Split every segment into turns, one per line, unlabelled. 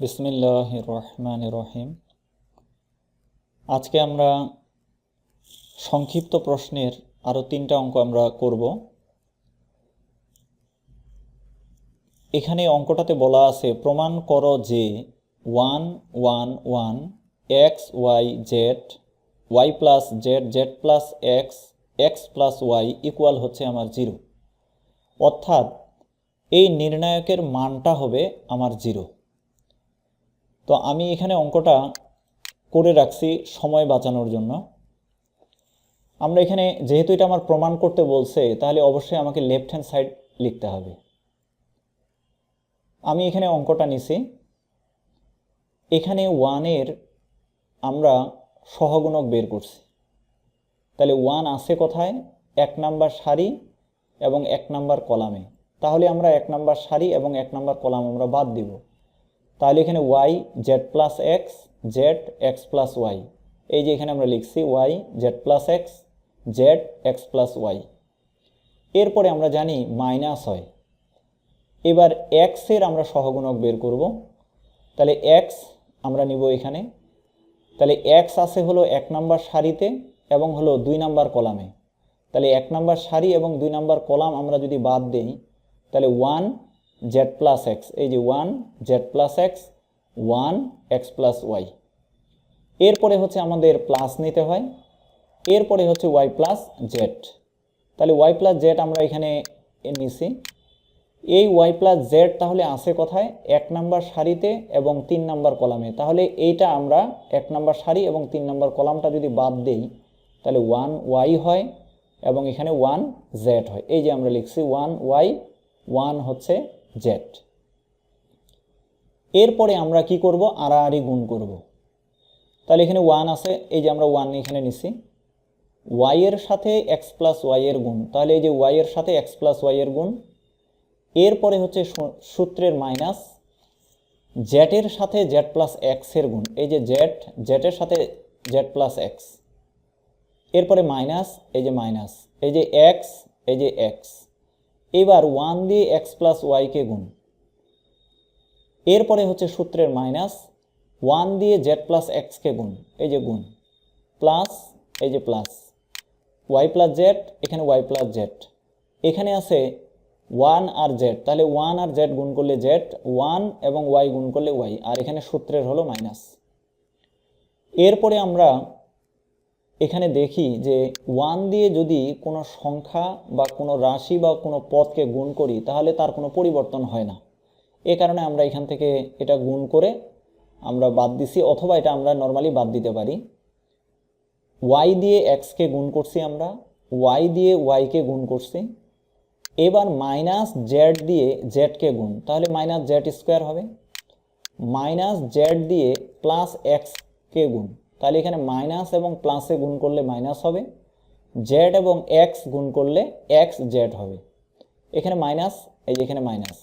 বিসমিল্লাহ রহমান রহিম আজকে আমরা সংক্ষিপ্ত প্রশ্নের আরও তিনটা অঙ্ক আমরা করব। এখানে অঙ্কটাতে বলা আছে, প্রমাণ করো যে one one one, X, Y, Z, Y plus Z Z plus X X plus Y equal হচ্ছে আমার জিরো। অর্থাৎ এই নির্ণায়কের মানটা হবে আমার জিরো। তো আমি এখানে অঙ্কটা করে রাখছি সময় বাঁচানোর জন্য। আমরা এখানে যেহেতু এটা আমার প্রমাণ করতে বলছে, তাহলে অবশ্যই আমাকে লেফট হ্যান্ড সাইড লিখতে হবে। আমি এখানে অঙ্কটা নিছি। এখানে ওয়ানের আমরা সহগুণক বের করছি। তাহলে ওয়ান আছে কোথায়? এক নাম্বার সারি এবং এক নাম্বার কলামে। তাহলে আমরা এক নাম্বার সারি এবং এক নাম্বার কলাম আমরা বাদ দিব। তাহলে এখানে Y Z plus X Z X plus Y এই যে এখানে আমরা লিখছি Y Z plus X Z X plus Y এরপরে আমরা জানি মাইনাস হয়। এবার এক্সের আমরা সহগুণক বের করব। তাহলে এক্স আমরা নিব এখানে। তাহলে এক্স আছে হলো এক নাম্বার সারিতে এবং হলো দুই নাম্বার কলামে। তাহলে এক নাম্বার সারি এবং দুই নাম্বার কলাম আমরা যদি বাদ দেই, তাহলে ওয়ান জেড প্লাস এক্স এই যে one Z plus X one X plus Y এরপরে হচ্ছে আমাদের প্লাস নিতে হয়। এরপরে হচ্ছে ওয়াই প্লাস জেড তাহলে ওয়াই প্লাস জেড আমরা এখানে নিছি। এই ওয়াই প্লাস জেড তাহলে আসে কোথায়? এক নাম্বার সারিতে এবং তিন নাম্বার কলামে। তাহলে এইটা আমরা এক নাম্বার সারি এবং তিন নাম্বার কলামটা যদি বাদ দেই, তাহলে ওয়ান ওয়াই হয় এবং এখানে ওয়ান জেড হয়। এই যে আমরা লিখছি ওয়ান ওয়াই ওয়ান হচ্ছে জেড এরপরে আমরা কি করব? আড়াআড়ি গুণ করব। তাহলে এখানে ওয়ান আছে, এই যে আমরা ওয়ান এখানে নিছি। ওয়াই এর সাথে এক্স প্লাস ওয়াই এর গুণ। তাহলে এই যে ওয়াই এর সাথে এক্স প্লাস ওয়াই এর গুণ। এরপরে হচ্ছে সূত্রের মাইনাস জেটের সাথে জেড প্লাস এক্সের গুণ। এই যে জেড জেটের সাথে জেড প্লাস এক্স এরপরে মাইনাস এই যে মাইনাস এই যে এক্স এই যে এক্স এবার ওয়ান দিয়ে এক্স প্লাস ওয়াইকে গুণ। এরপরে হচ্ছে সূত্রের মাইনাস ওয়ান দিয়ে জেড প্লাস এক্সকে গুণ, এই যে গুণ। প্লাস, এই যে প্লাস। ওয়াই প্লাস জেড, এখানে ওয়াই প্লাস জেড। এখানে আছে ওয়ান আর জেড, তাহলে ওয়ান আর জেড গুণ করলে জেড, ওয়ান এবং ওয়াই গুণ করলে ওয়াই, আর এখানে সূত্রের হলো মাইনাস। এরপরে আমরা এখানে দেখি যে ওয়ান দিয়ে যদি কোনো সংখ্যা বা কোনো রাশি বা কোনো পদকে গুণ করি, তাহলে তার কোনো পরিবর্তন হয় না। এ কারণে আমরা এখান থেকে এটা গুণ করে আমরা বাদ দিছি, অথবা এটা আমরা নর্মালি বাদ দিতে পারি। ওয়াই দিয়ে এক্সকে গুণ করছি আমরা, ওয়াই দিয়ে ওয়াইকে গুণ করছি। এবার মাইনাস জেড দিয়ে জেডকে গুণ, তাহলে মাইনাস জেড স্কোয়ার হবে। মাইনাস জেড দিয়ে প্লাস এক্সকে গুণ। তাহলে এখানে মাইনাস এবং প্লাসে গুণ করলে মাইনাস হবে জেড এবং এক্স গুণ করলে এক্স জেড হবে। এখানে মাইনাস এই যে এখানে মাইনাস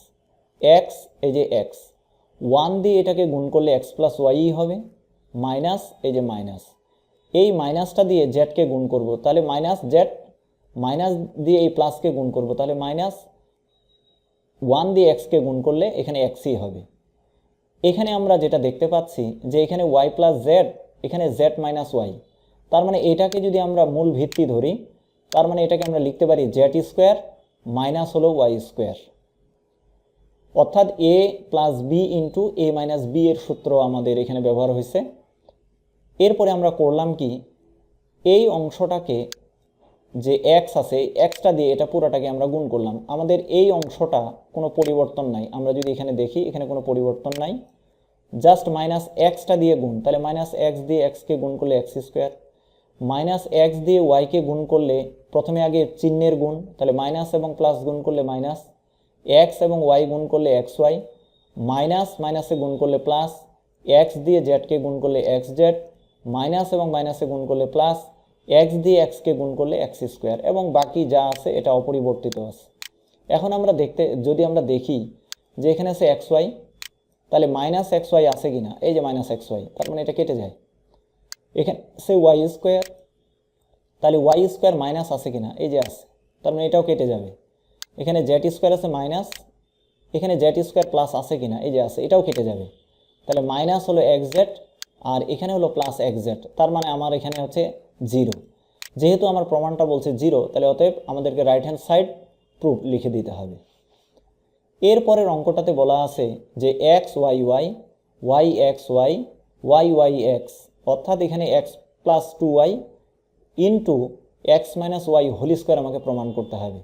এক্স এই যে এক্স ওয়ান দিয়ে এটাকে গুণ করলে এক্স প্লাস ওয়াই হবে। মাইনাস এই যে মাইনাস এই মাইনাসটা দিয়ে জেডকে গুণ করব, তাহলে মাইনাস জেড মাইনাস দিয়ে এই প্লাসকে গুণ করব, তাহলে মাইনাস ওয়ান দিয়ে এক্সকে গুণ করলে এখানে এক্সই হবে। এখানে আমরা যেটা দেখতে পাচ্ছি, যে এখানে ওয়াই প্লাস জেড এখানে জেড মাইনাস ওয়াই তার মানে এটাকে যদি আমরা মূল ভিত্তি ধরি, তার মানে এটাকে আমরা লিখতে পারি জেড স্কোয়ার মাইনাস হলো ওয়াই স্কোয়ার অর্থাৎ A plus B into A minus B এর সূত্র আমাদের এখানে ব্যবহার হয়েছে। এরপরে আমরা করলাম কি, এই অংশটাকে যে এক্স আছে এক্সটা দিয়ে এটা পুরোটাকে আমরা গুণ করলাম। আমাদের এই অংশটা কোনো পরিবর্তন নাই। আমরা যদি এখানে দেখি, এখানে কোনো পরিবর্তন নাই। জাস্ট মাইনাস এক্সটা দিয়ে গুণ, তাহলে মাইনাস এক্স দিয়ে এক্সকে গুণ করলে এক্স স্কোয়ার মাইনাস এক্স দিয়ে ওয়াইকে গুণ করলে প্রথমে আগে চিহ্নের গুণ, তাহলে মাইনাস এবং প্লাস গুণ করলে মাইনাস এক্স এবং ওয়াই গুণ করলে এক্স ওয়াই মাইনাস মাইনাসে গুণ করলে প্লাস এক্স দিয়ে জেডকে গুণ করলে এক্স জেড মাইনাস এবং মাইনাসে গুণ করলে প্লাস এক্স দিয়ে এক্সকে গুণ করলে এক্স স্কোয়ার এবং বাকি যা আছে এটা অপরিবর্তিত আছে। এখন আমরা দেখতে, যদি আমরা দেখি যে এখানে আছে এক্স ওয়াই তাহলে মাইনাস এক্স ওয়াই আছে কি না এই যে মাইনাস এক্স ওয়াই তার মানে এটা কেটে যায়। এখানে সে ওয়াই স্কোয়ার তাহলে ওয়াই স্কোয়ার মাইনাস আছে কি না এই যে আছে, তার মানে এটাও কেটে যাবে। এখানে জেড স্কোয়ার আছে মাইনাস এখানে জেড স্কোয়ার প্লাস আছে কি না এই যে আছে, এটাও কেটে যাবে। তাহলে মাইনাস হলো এক্স জেড আর এখানে হলো প্লাস এক্স জেড তার মানে আমার এখানে হচ্ছে জিরো যেহেতু আমার প্রমাণটা বলছে জিরো তাহলে অতএব আমাদেরকে রাইট হ্যান্ড সাইড প্রুফ লিখে দিতে হবে। এরপরের অঙ্কটাতে বলা আছে যে X Y Y Y X Y Y Y X অর্থাৎ এখানে X plus two Y into X minus Y whole square আমাকে প্রমাণ করতে হবে।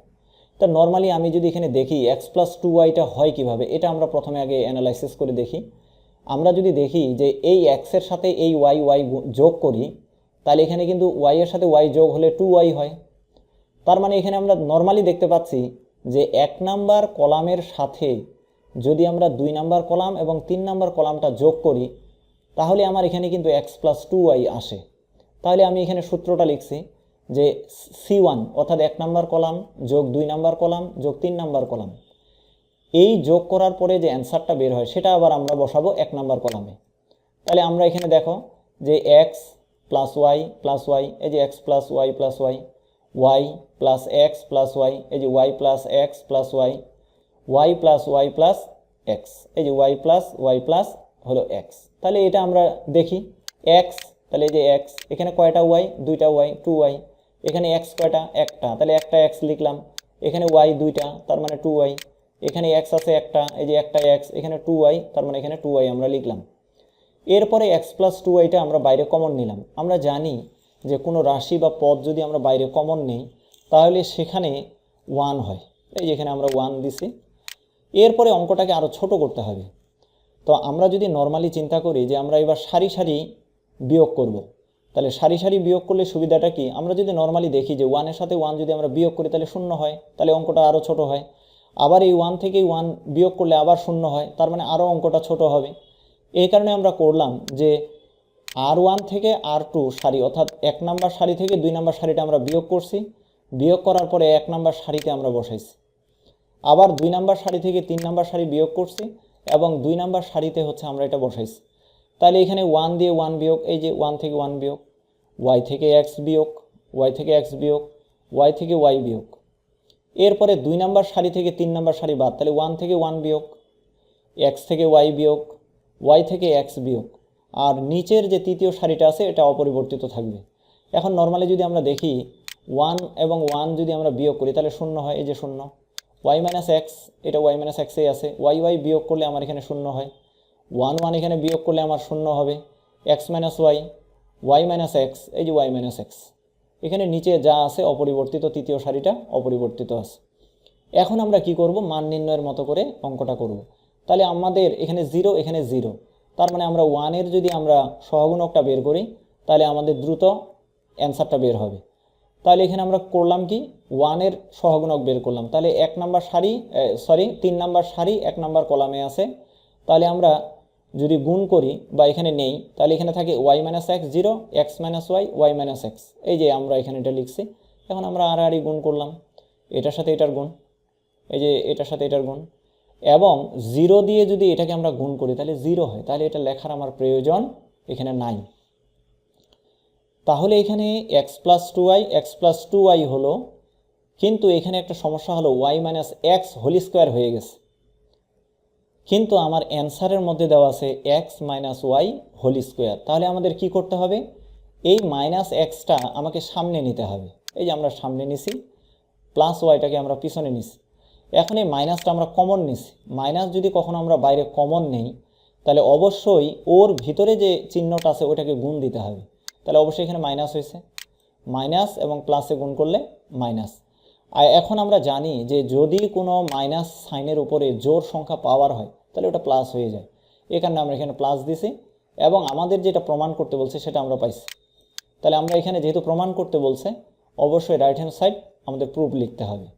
তা নর্মালি আমি যদি এখানে দেখি এক্স প্লাস টু ওয়াইটা হয় কীভাবে, এটা আমরা প্রথমে আগে অ্যানালাইসিস করে দেখি। আমরা যদি দেখি যে এই এক্সের সাথে এই ওয়াই ওয়াই যোগ করি, তাহলে এখানে কিন্তু ওয়াই এর সাথে ওয়াই যোগ হলে টু ওয়াই হয়। তার মানে এখানে আমরা নর্মালি দেখতে পাচ্ছি যে এক নাম্বার কলামের সাথে যদি আমরা দুই নাম্বার কলাম এবং তিন নাম্বার কলামটা যোগ করি, তাহলে আমার এখানে কিন্তু এক্স প্লাস টু ওয়াই আসে। তাহলে আমি এখানে সূত্রটা লিখছি যে সি ওয়ান অর্থাৎ এক নাম্বার কলাম যোগ দুই নাম্বার কলাম যোগ তিন নাম্বার কলাম। এই যোগ করার পরে যে অ্যান্সারটা বের হয়, সেটা আবার আমরা বসাবো এক নাম্বার কলামে। তাহলে আমরা এখানে দেখো যে X plus Y plus Y এই যে X plus Y plus Y Y plus X plus Y এই যে Y plus X plus Y Y plus Y plus X এই যে ওয়াই প্লাস ওয়াই প্লাস হলো এক্স তাহলে এটা আমরা দেখি এক্স তাহলে এই যে এক্স এখানে কয়টা ওয়াই দুইটা ওয়াই টু ওয়াই এখানে এক্স কয়টা? একটা। তাহলে একটা এক্স লিখলাম, এখানে ওয়াই দুইটা, তার মানে টু ওয়াই এখানে এক্স আছে একটা, এই যে একটা এক্স এখানে টু ওয়াই তার মানে এখানে টু ওয়াই আমরা লিখলাম। এরপরে এক্স প্লাস টু ওয়াইটা আমরা বাইরে কমন নিলাম। আমরা জানি যে কোনো রাশি বা পদ যদি আমরা বাইরে কমন নিই, তাহলে সেখানে ওয়ান হয়। এই যেখানে আমরা ওয়ান দিছি। এরপরে অঙ্কটাকে আরও ছোট করতে হবে। তো আমরা যদি নর্মালি চিন্তা করি যে আমরা এবার সারি সারি বিয়োগ করব। তাহলে সারি সারি বিয়োগ করলে সুবিধাটা কি? আমরা যদি নর্মালি দেখি যে ওয়ানের সাথে ওয়ান যদি আমরা বিয়োগ করি, তাহলে শূন্য হয়, তাহলে অঙ্কটা আরও ছোট হয়। আবার এই ওয়ান থেকেই ওয়ান বিয়োগ করলে আবার শূন্য হয়, তার মানে আরও অঙ্কটা ছোট হবে। এই কারণে আমরা করলাম যে আর ওয়ান থেকে আর টু সারি অর্থাৎ এক নাম্বার সারি থেকে দুই নাম্বার সারিটা আমরা বিয়োগ করছি। বিয়োগ করার পরে এক নাম্বার সারিতে আমরা বসাইছি। আবার দুই নাম্বার সারি থেকে তিন নাম্বার সারি বিয়োগ করছি এবং দুই নাম্বার সারিতে হচ্ছে আমরা এটা বসাইছি। তাহলে এখানে ওয়ান দিয়ে ওয়ান বিয়োগ, এই যে ওয়ান থেকে ওয়ান বিয়োগ, ওয়াই থেকে এক্স বিয়োগ, ওয়াই থেকে এক্স বিয়োগ, ওয়াই থেকে ওয়াই বিয়োগ। এরপরে দুই নাম্বার সারি থেকে তিন নাম্বার সারি বাদ, তাহলে ওয়ান থেকে ওয়ান বিয়োগ, এক্স থেকে ওয়াই বিয়োগ, ওয়াই থেকে এক্স বিয়োগ। আর নিচের যে তৃতীয় সারিটা আছে, এটা অপরিবর্তিত থাকবে। এখন নর্মালি যদি আমরা দেখি ওয়ান এবং ওয়ান যদি আমরা বিয়োগ করি, তাহলে শূন্য হয়, এই যে শূন্য। ওয়াই মাইনাস এক্স এটা ওয়াই মাইনাস এক্সেই আছে। ওয়াই ওয়াই বিয়োগ করলে আমার এখানে শূন্য হয়। ওয়ান ওয়ান এখানে বিয়োগ করলে আমার শূন্য হবে। X minus Y Y minus X এই যে ওয়াই মাইনাস এক্স এখানে নিচে যা আছে, অপরিবর্তিত তৃতীয় সারিটা অপরিবর্তিত আছে। এখন আমরা কি করব? মান নির্ণয়ের মতো করে অঙ্কটা করব। তাহলে আমাদের এখানে জিরো এখানে জিরো তার মানে আমরা ওয়ানের যদি আমরা সহগুণকটা বের করি, তাহলে আমাদের দ্রুত অ্যান্সারটা বের হবে। তাহলে এখানে আমরা করলাম কি? ওয়ানের সহগুণক বের করলাম। তাহলে এক নাম্বার সারি সরি তিন নাম্বার সারি, এক নাম্বার কলামে আছে। তাহলে আমরা যদি গুণ করি বা এখানে নেই, তাহলে এখানে থাকে Y minus X zero X minus Y Y minus X এই যে আমরা এখানে এটা লিখছি। এখন আমরা আড়াআড়ি গুণ করলাম। এটার সাথে এটার গুণ। এই যে এটার সাথে এটার গুণ। এবং জিরো দিয়ে যদি এটাকে আমরা গুণ করি, তাহলে জিরো হয়। তাহলে এটা লেখার আমার প্রয়োজন এখানে নাই। তাহলে এখানে X plus two Y X plus two Y হলো, কিন্তু এখানে একটা সমস্যা হলো Y minus X whole square হয়ে গেছে। কিন্তু আমার অ্যান্সারের মধ্যে দেওয়া আছে X minus Y whole square তাহলে আমাদের কি করতে হবে? এই মাইনাস এক্সটা আমাকে সামনে নিতে হবে। এই যে আমরা সামনে নিছি প্লাস ওয়াইটাকে আমরা পিছনে নিছি। এখন এই মাইনাসটা আমরা কমন নিছি। মাইনাস যদি কখনো আমরা বাইরে কমন নেই, তাহলে অবশ্যই ওর ভিতরে যে চিহ্নটা আছে ওটাকে গুণ দিতে হবে। তাহলে অবশ্যই এখানে মাইনাস হয়েছে। মাইনাস এবং প্লাসে গুণ করলে মাইনাস। আর এখন আমরা জানি যে যদি কোনো মাইনাস সাইনের উপরে জোর সংখ্যা পাওয়ার হয়, তাহলে ওটা প্লাস হয়ে যায়। এই কারণে আমরা এখানে প্লাস দিছি এবং আমাদের যেটা প্রমাণ করতে বলছে সেটা আমরা পাইছি। তাহলে আমরা এখানে যেহেতু প্রমাণ করতে বলছে, অবশ্যই রাইট হ্যান্ড সাইড আমাদের প্রুফ লিখতে হবে।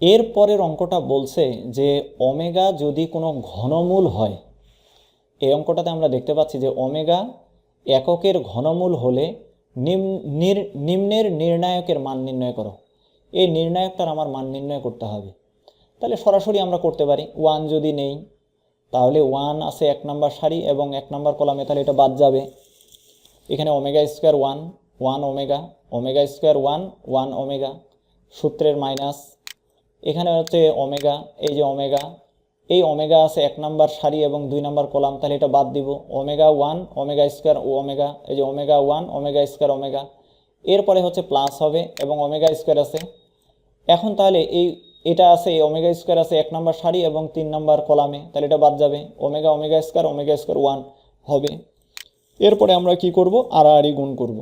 এর পরের অঙ্কটা বলছে যে ওমেগা যদি কোনো ঘনমূল হয়, এই অঙ্কটাতে আমরা দেখতে পাচ্ছি যে ওমেগা এককের ঘনমূল হলে নিম্নের নির্ণায়কের মান নির্ণয় করো। এই নির্ণায়কটার আমার মান নির্ণয় করতে হবে। তাহলে সরাসরি আমরা করতে পারি, ওয়ান যদি নেই, তাহলে ওয়ান আছে এক নাম্বার সারি এবং এক নাম্বার কলামে তাহলে এটা বাদ যাবে। এখানে omega square one one omega omega square one one omega, সূত্রের মাইনাস এখানে হচ্ছে ওমেগা, এই যে ওমেগা, এই ওমেগা আছে এক নাম্বার সারি এবং দুই নাম্বার কলাম, তাহলে এটা বাদ দিব। ওমেগা ওয়ান, ওমেগা স্কোয়ার ও ওমেগা, এই যে omega one, omega square, omega. এরপরে হচ্ছে প্লাস হবে এবং ওমেগা স্কোয়ার আছে। এখন তাহলে এই, এটা আছে, এই ওমেগা স্কোয়ার আছে এক নাম্বার সারি এবং তিন নাম্বার কলামে, তাহলে এটা বাদ যাবে। Omega omega square omega square one হবে। এরপরে আমরা কি করব? আড়াআড়ি গুণ করব।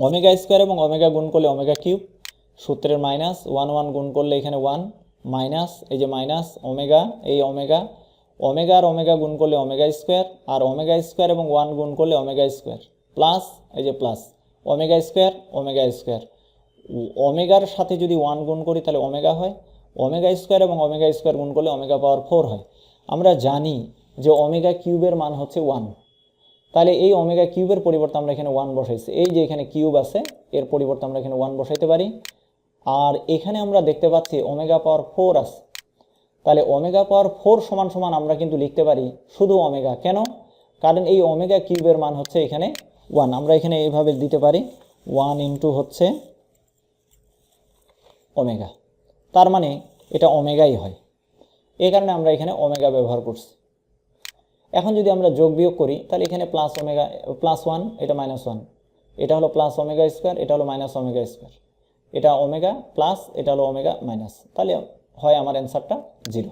ওমেগা স্কোয়ার এবং ওমেগা গুণ করলে ওমেগা কিউব সূত্রের মাইনাস ওয়ান ওয়ান গুণ করলে এখানে ওয়ান মাইনাস এই যে মাইনাস ওমেগা এই ওমেগা ওমেগা আর ওমেগা গুণ করলে ওমেগা স্কোয়ার আর ওমেগা স্কোয়ার এবং ওয়ান গুণ করলে ওমেগা স্কোয়ার প্লাস এই যে plus omega square omega square ওমেগার সাথে যদি ওয়ান গুণ করি তাহলে ওমেগা হয় ওমেগা স্কোয়ার এবং ওমেগা স্কোয়ার গুণ করলে ওমেগা পাওয়ার ফোর হয়। আমরা জানি যে ওমেগা কিউবের মান হচ্ছে ওয়ান তাহলে এই ওমেগা কিউবের পরিবর্তে আমরা এখানে ওয়ান বসাইছি। এই যে এখানে কিউব আছে, এর পরিবর্তে আমরা এখানে ওয়ান বসাইতে পারি। আর এখানে আমরা দেখতে পাচ্ছি ওমেগা পাওয়ার ফোর আছে। তাহলে ওমেগা পাওয়ার ফোর সমান সমান আমরা কিন্তু লিখতে পারি শুধু ওমেগা। কেন? কারণ এই ওমেগা কিউবের মান হচ্ছে এখানে ওয়ান। আমরা এখানে এইভাবে দিতে পারি ওয়ান ইন্টু হচ্ছে ওমেগা। তার মানে এটা ওমেগাই হয়। এই কারণে আমরা এখানে ওমেগা ব্যবহার করছি। এখন যদি আমরা যোগ বিয়োগ করি, তাহলে এখানে প্লাস ওমেগা প্লাস ওয়ান এটা মাইনাস ওয়ান এটা হলো প্লাস ওমেগা স্কোয়ার এটা হলো মাইনাস ওমেগা স্কোয়ার এটা ওমেগা প্লাস এটা হলো ওমেগা মাইনাস তাহলে হয় আমার অ্যান্সারটা জিরো